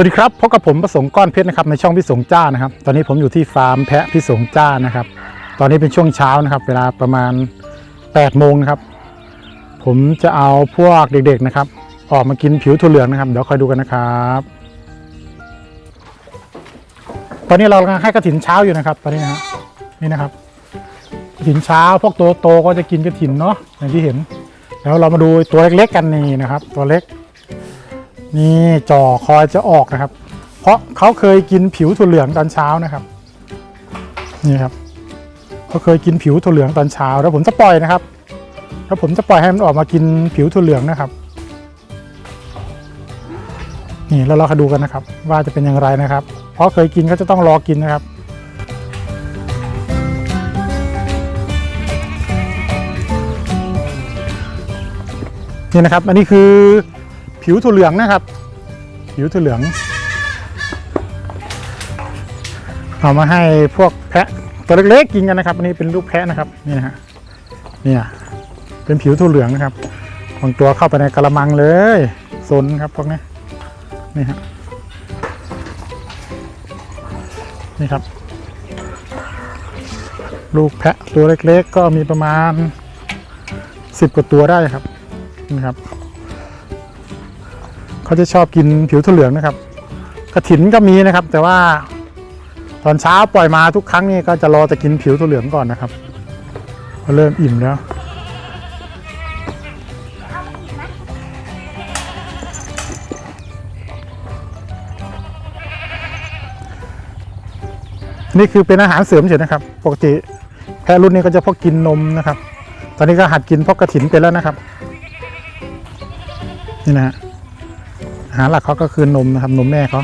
วัสดีครับพบกับผมประสงค์ก้อนเพชรนะครับในช่องพิสงจ้านะครับ ตอนนี้ผมอยู่ที่ฟาร์มแพะพิสงจ้านะครับ ตอนนี้เป็นช่วงเช้านะครับ เวลาประมาณ8โมงนะครับ ผมจะเอาพวกเด็กๆนะครับ ออกมากินผิวถั่วเหลืองนะครับเดี๋ยวคอยดูกันนะครับ ตอนนี้เรากำลังให้กระถินเช้าอยู่นะครับ ตอนนี้นะฮะนี่นะครับกระถินเช้าพวกตัวโตก็จะกินกระถินเนาะอย่างที่เห็น แล้วเรามาดูตัวเล็กๆกันนี่นะครับ ตัวเล็ก นี่จ่อคอยจะออกนะครับ เพราะเขาเคยกินผิวถั่วเหลืองตอนเช้านะครับ นี่ครับเขาเคยกินผิวถั่วเหลืองตอนเช้า แล้วผมจะปล่อยนะครับ แล้วผมจะปล่อยให้มันออกมากินผิวถั่วเหลืองนะครับ นี่แล้วเราดูกันนะครับ ว่าจะเป็นอย่างไรนะครับ เพราะเคยกินก็จะต้องรอกินนะครับนี่นะครับ อันนี้คือ ผิวถั่วเหลืองนะครับ ผิวถั่วเหลือง เอามาให้พวกแพะตัวเล็กๆกินกันนะครับ อันนี้เป็นลูกแพะนะครับนี่นะฮะเนี่ยเป็นผิวถั่วเหลืองนะครับบางตัวเข้าไปในกระมังเลยซนครับพวกนี้นี่ฮะนี่ครับ ลูกแพะตัวเล็กๆ ก็มีประมาณสิบกว่าตัวได้ครับนี่ครับ เขาจะชอบกินผิวถั่วเหลืองนะครับกระถินก็มีนะครับ แต่ว่าตอนเช้าปล่อยมาทุกครั้งนี่ก็จะรอจะกินผิวถั่วเหลืองก่อนนะครับพอเริ่มอิ่มแล้วนี่คือเป็นอาหารเสริมเฉยนะครับ ปกติแพะรุ่นนี้ก็จะพกกินนมนะครับ ตอนนี้ก็หัดกินพวกกระถินไปแล้วนะครับ นี่นะฮะ อาหารหลักเขาก็คือนมนะครับนมแม่เขา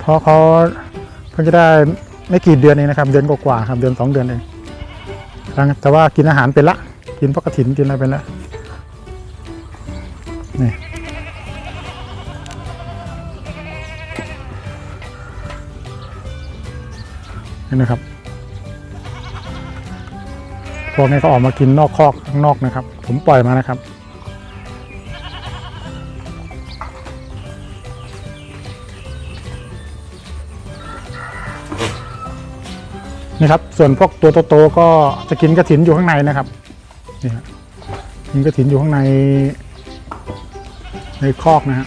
เพราะเขาเพิ่งจะได้ไม่กี่เดือนเองนะครับ เดือนกว่าๆครับเดือนสองเดือนเองแต่ว่ากินอาหารเป็นละกินพวกกระถินกินอะไรเป็นละนี่นี่นะครับพวกนี้ก็ออกมากินนอกคอกข้างนอกนะครับ ผมปล่อยมานะครับ นี่ครับ ส่วนพวกตัวโตๆก็จะกินกระถินอยู่ข้างในนะครับนี่ฮะกินกระถินอยู่ข้างใน ในคอกนะฮะ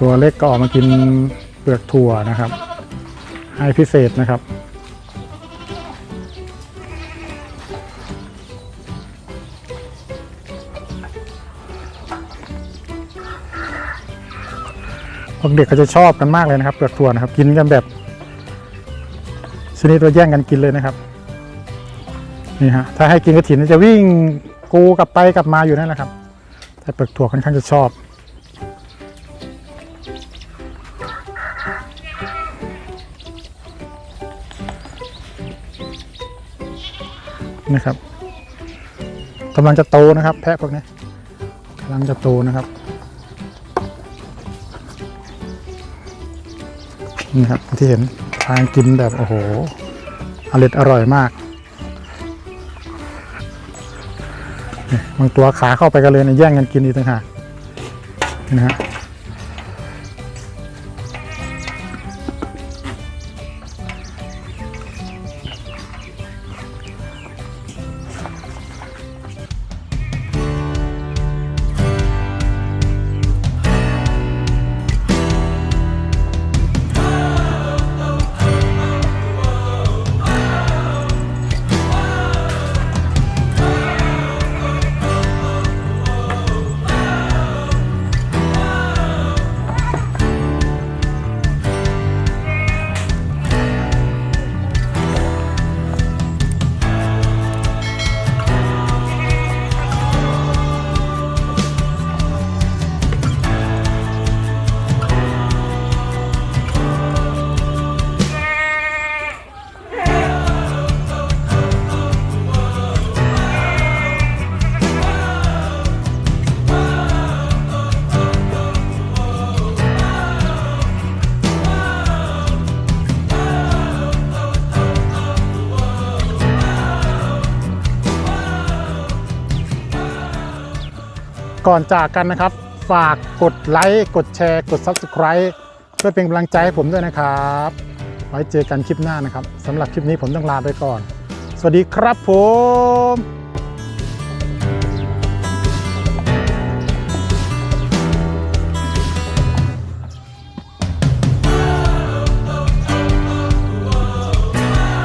ตัวเล็กก็ออกมากินเปลือกถั่วนะครับ ให้พิเศษนะครับ วกเด็กก็จะชอบกันมากเลยนะครับเปลือกถั่วนะครับ กินกันแบบชนิดว่าแย่งกันกินเลยนะครับนี่ฮะถ้าให้กินกระถินจะวิ่งกูกลับไปกลับมาอยู่นั่นแหละครับ แต่เปลือกถั่วค่อนข้างจะชอบนะครับกำลังจะโตนะครับ แพะพวกนี้กำลังจะโตนะครับ นี่ครับ ที่เห็นทางกินแบบโอ้โหอร่อยอร่อยมากบางตัวขาเข้าไปกันเลยนะแย่งกันกินอีกต่างหากนะฮะ ก่อนจากกันนะครับ ฝากกดไลค์กดแชร์กด Subscribe เพื่อเป็นกำลังใจให้ผมด้วยนะครับ ไว้เจอกันคลิปหน้านะครับสำหรับคลิปนี้ผมต้องลาไปก่อน สวัสดีครับผม